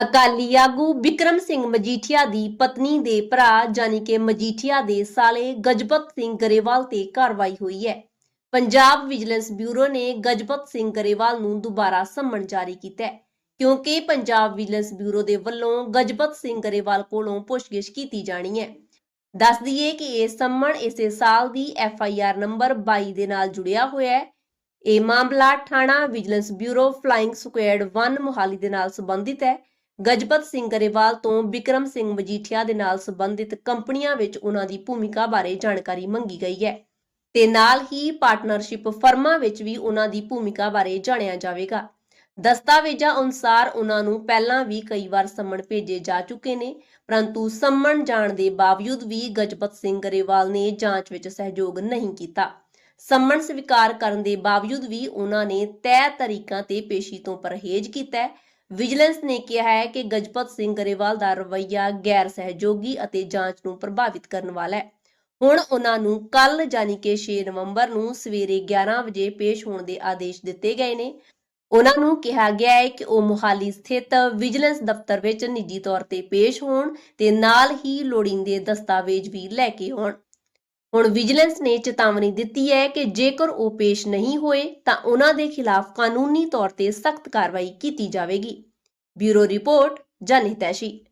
ਅਕਾਲੀ ਆਗੂ ਵਿਕਰਮ ਸਿੰਘ ਮਜੀਠੀਆ ਦੀ ਪਤਨੀ ਦੇ ਭਰਾ ਜਾਨੀ ਕਿ ਮਜੀਠੀਆ ਦੇ ਸਾਲੇ ਗਜਪਤ ਸਿੰਘ ਗਰੇਵਾਲ ਤੇ ਕਾਰਵਾਈ ਹੋਈ ਹੈ। ਪੰਜਾਬ ਵਿਜੀਲੈਂਸ ਬਿਊਰੋ ਨੇ ਗਜਪਤ ਸਿੰਘ ਗਰੇਵਾਲ ਨੂੰ ਦੁਬਾਰਾ ਸੰਮਣ ਜਾਰੀ ਕੀਤਾ ਹੈ, ਕਿਉਂਕਿ ਪੰਜਾਬ ਵਿਜੀਲੈਂਸ ਬਿਊਰੋ ਦੇ ਵੱਲੋਂ ਗਜਪਤ ਸਿੰਘ ਗਰੇਵਾਲ ਕੋਲੋਂ ਪੁੱਛਗਿੱਛ ਕੀਤੀ ਜਾਣੀ ਹੈ। ਦੱਸ ਦਈਏ ਕਿ ਇਹ ਸੰਮਣ ਇਸੇ ਸਾਲ ਦੀ ਐਫ ਆਈ ਆਰ ਨੰਬਰ 22 ਦੇ ਨਾਲ ਜੁੜਿਆ ਹੋਇਆ ਹੈ। ਇਹ ਮਾਮਲਾ ਥਾਣਾ vigilance bureau flying squad 1 Mohali ਦੇ ਨਾਲ ਸੰਬੰਧਿਤ ਹੈ। ਗਜਪਤ ਸਿੰਘ ਗਰੇਵਾਲ ਤੋਂ ਵਿਕਰਮ ਸਿੰਘ ਮਜੀਠੀਆ ਦੇ ਨਾਲ ਸੰਬੰਧਿਤ ਕੰਪਨੀਆਂ ਵਿੱਚ ਉਹਨਾਂ ਦੀ ਭੂਮਿਕਾ ਬਾਰੇ ਜਾਣਕਾਰੀ ਮੰਗੀ ਗਈ ਹੈ। ਤੇ ਨਾਲ ਹੀ ਪਾਰਟਨਰਸ਼ਿਪ ਫਰਮਾਂ ਵਿੱਚ ਵੀ ਉਹਨਾਂ ਦੀ ਭੂਮਿਕਾ ਬਾਰੇ ਜਾਣਿਆ ਜਾਵੇਗਾ। ਦਸਤਾਵੇਜ਼ਾਂ ਅਨੁਸਾਰ ਉਹਨਾਂ ਨੂੰ ਪਹਿਲਾਂ ਵੀ ਕਈ ਵਾਰ ਸੰਮਣ ਭੇਜੇ ਜਾ ਚੁੱਕੇ ਨੇ, ਪਰੰਤੂ ਸੰਮਣ ਜਾਣ ਦੇ ਬਾਵਜੂਦ ਵੀ ਗਜਪਤ ਸਿੰਘ ਗਰੇਵਾਲ ਨੇ ਜਾਂਚ ਵਿੱਚ ਸਹਿਯੋਗ ਨਹੀਂ ਕੀਤਾ। ਸੰਮਣ ਸਵੀਕਾਰ ਕਰਨ ਦੇ ਬਾਵਜੂਦ ਵੀ ਉਹਨਾਂ ਨੇ ਤੈਅ ਤਰੀਕਾਂ ਤੇ ਪੇਸ਼ੀ ਤੋਂ ਪਰਹੇਜ਼ ਕੀਤਾ ਵਿਜੀਲੈਂਸ ਨੇ ਕਿਹਾ ਹੈ ਕਿ ਗਜਪਤ ਸਿੰਘ ਗਰੇਵਾਲ ਦਾ ਰਵੱਈਆ ਗੈਰ ਸਹਿਯੋਗੀ ਅਤੇ ਜਾਂਚ ਨੂੰ ਪ੍ਰਭਾਵਿਤ ਕਰਨ ਵਾਲਾ ਹੈ। ਹੁਣ ਉਹਨਾਂ ਨੂੰ ਕੱਲ ਜਾਨੀ ਕਿ 6 ਨਵੰਬਰ ਨੂੰ ਸਵੇਰੇ 11 ਵਜੇ ਪੇਸ਼ ਹੋਣ ਦੇ ਆਦੇਸ਼ ਦਿੱਤੇ ਗਏ ਨੇ। ਉਹਨਾਂ ਨੂੰ ਕਿਹਾ ਗਿਆ ਹੈ ਕਿ ਉਹ ਮੁਹਾਲੀ ਸਥਿਤ ਵਿਜੀਲੈਂਸ ਦਫ਼ਤਰ ਵਿੱਚ ਨਿੱਜੀ ਤੌਰ ਤੇ ਪੇਸ਼ ਹੋਣ ਤੇ ਨਾਲ ਹੀ ਲੋੜੀਂਦੇ ਦਸਤਾਵੇਜ਼ ਵੀ ਲੈ ਕੇ ਆਉਣ। ਹੁਣ ਵਿਜੀਲੈਂਸ ਨੇ ਚੇਤਾਵਨੀ ਦਿੱਤੀ ਹੈ ਕਿ ਜੇਕਰ ਉਹ ਪੇਸ਼ ਨਹੀਂ ਹੋਏ ਤਾਂ ਉਹਨਾਂ ਦੇ ਖਿਲਾਫ ਕਾਨੂੰਨੀ ਤੌਰ ਤੇ ਸਖਤ ਕਾਰਵਾਈ ਕੀਤੀ ਜਾਵੇਗੀ। Bureau report ਜਨਹਿਤੈਸ਼ੀ